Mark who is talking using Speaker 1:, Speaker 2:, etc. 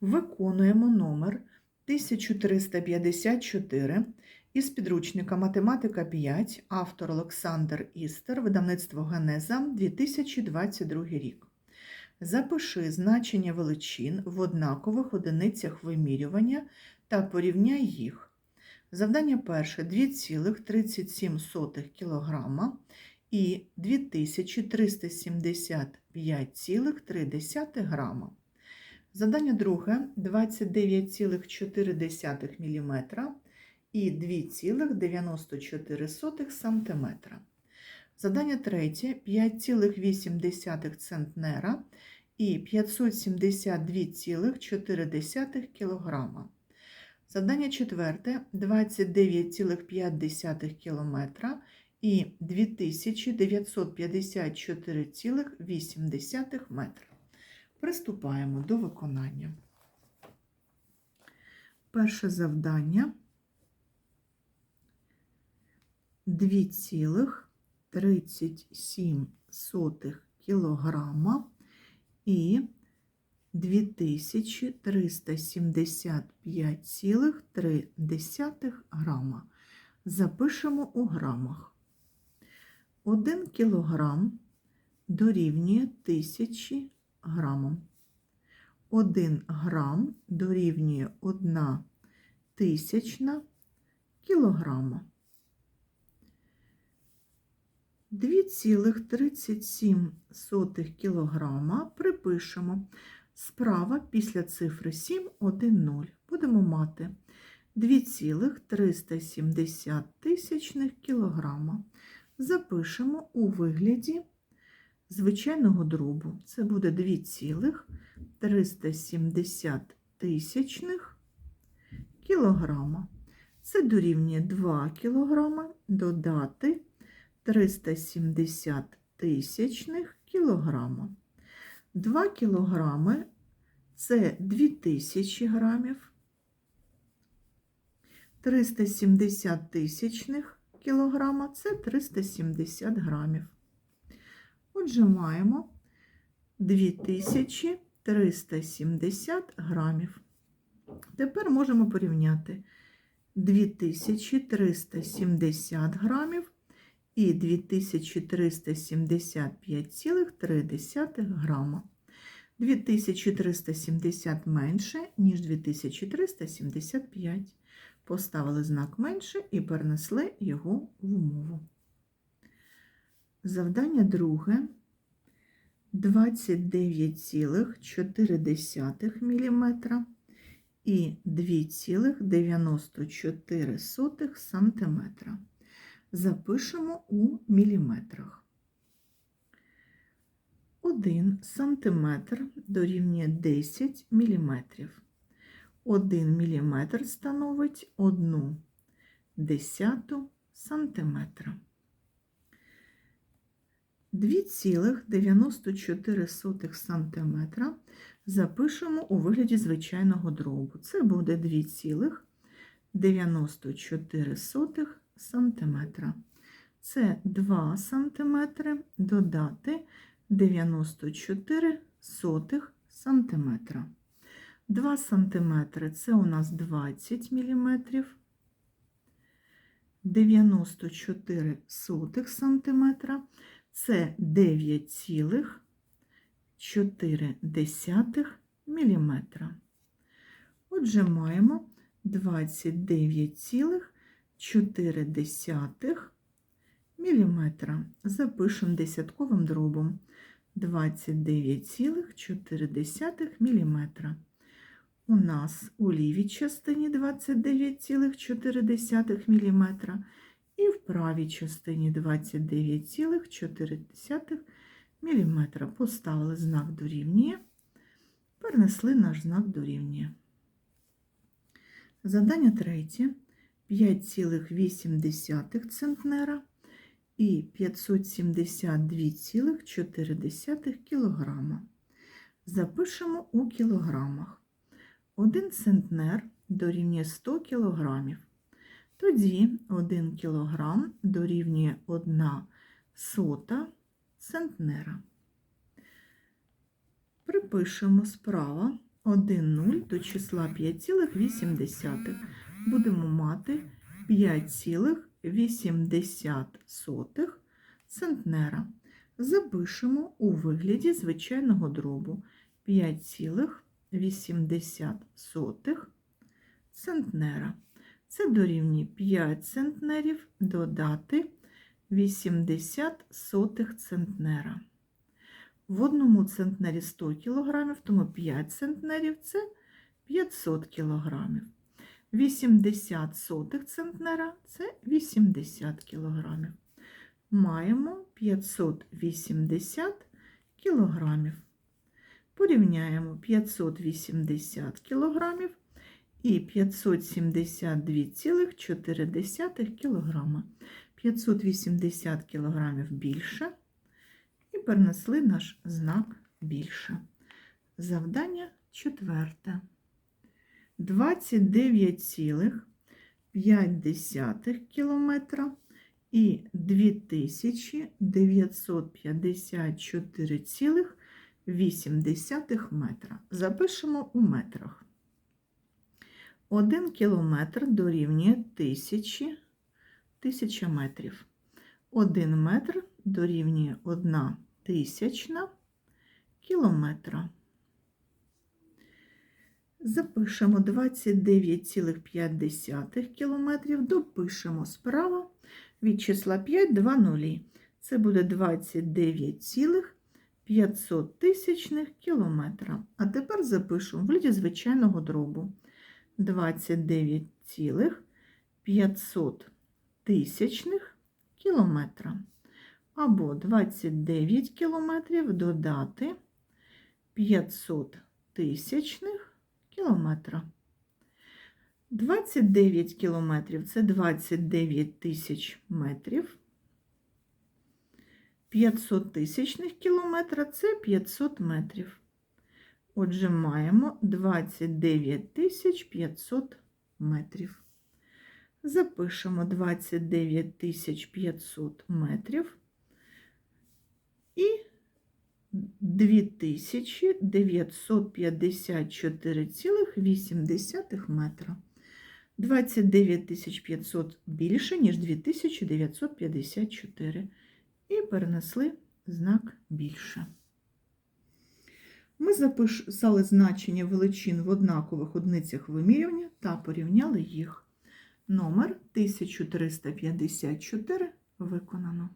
Speaker 1: Виконуємо номер 1354 із підручника Математика 5, автор Олександр Істер, видавництво Генеза, 2022 рік. Запиши значення величин в однакових одиницях вимірювання та порівняй їх. Завдання перше 2,37 кг і 2375,3 грама. Задання друге 29,4 мм і 2,94 см. Задання третє 5,8 центнера і 572,4 кг. Задання четверте 29,5 км і 2954,8 метра. Приступаємо до виконання. Перше завдання 2,37 кілограма і 2375,3 грама. Запишемо у грамах. 1 кілограм дорівнює 1000 грамам. 1 грам дорівнює 1 тисячна кілограма. 2,37 кілограма припишемо справа після цифри 7 1 0. Будемо мати 2,370 кілограма. Запишемо у вигляді звичайного дробу. Це буде 2,370 тисячних кілограма. Це дорівнює 2 кілограма додати 370 тисячних кілограма. 2 кілограми – це 2000 грамів. 370 тисячних кілограма – це 370 грамів. Отже, маємо 2370 грамів. Тепер можемо порівняти 2370 грамів і 2375,3 грама. 2370 менше, ніж 2375. Поставили знак менше і перенесли його в умову. Завдання друге 29,4 мм і 2,94 см. Запишемо у міліметрах. 1 сантиметр дорівнює 10 міліметрів. 1 міліметр становить 1 десяту сантиметра. 2,94 см запишемо у вигляді звичайного дробу. Це буде 2,94 см. Це 2 см додати 94 см. 2 см це у нас 20 мм. 94 см це 9,4 мм. Отже, маємо 29,4 мм. Запишемо десятковим дробом 29,4 мм. У нас у лівій частині 29,4 мм і в правій частині 29,4 мм. Поставили знак дорівнює, перенесли наш знак дорівнює. Задання третє 5,8 центнера і 572,4 кг. Запишемо у кілограмах. 1 центнер дорівнює 100 кілограмів. Тоді 1 кг дорівнює 1 сота центнера. Припишемо справа 1 0 до числа 5,8. Будемо мати 5,80 центнера. Запишемо у вигляді звичайного дробу 5,80 центнера. Це дорівнює 5 центнерів додати 80 сотих центнера. В одному центнері 100 кг, тому 5 центнерів це 500 кг. 80 сотих центнера це 80 кг. Маємо 580 кг. Порівняємо 580 кг і 572,4 кг. 580 кг більше і перенесли наш знак більше. Завдання четверте. 29,5 км і 2954,8 метра. Запишемо у метрах. 1 кілометр дорівнює 1000, 1000 метрів. 1 метр дорівнює 1 тисячна кілометра. Запишемо 29,5 кілометрів, допишемо справа від числа 5 2 нулі. Це буде 29,500 кілометра. А тепер запишемо в вигляді звичайного дробу. 29,500 тисячних кілометра. Або 29 кілометрів додати 500 тисячних кілометра. 29 кілометрів це 29 тисяч метрів. 500 тисячних кілометра це 500 метрів. Отже, маємо 29 тисяч 500 метрів. Запишемо 29 тисяч 500 метрів і 2954,8 метра. 29 500 більше, ніж 2954. І перенесли знак більше. Ми записали значення величин в однакових одиницях вимірювання та порівняли їх. Номер 1354 виконано.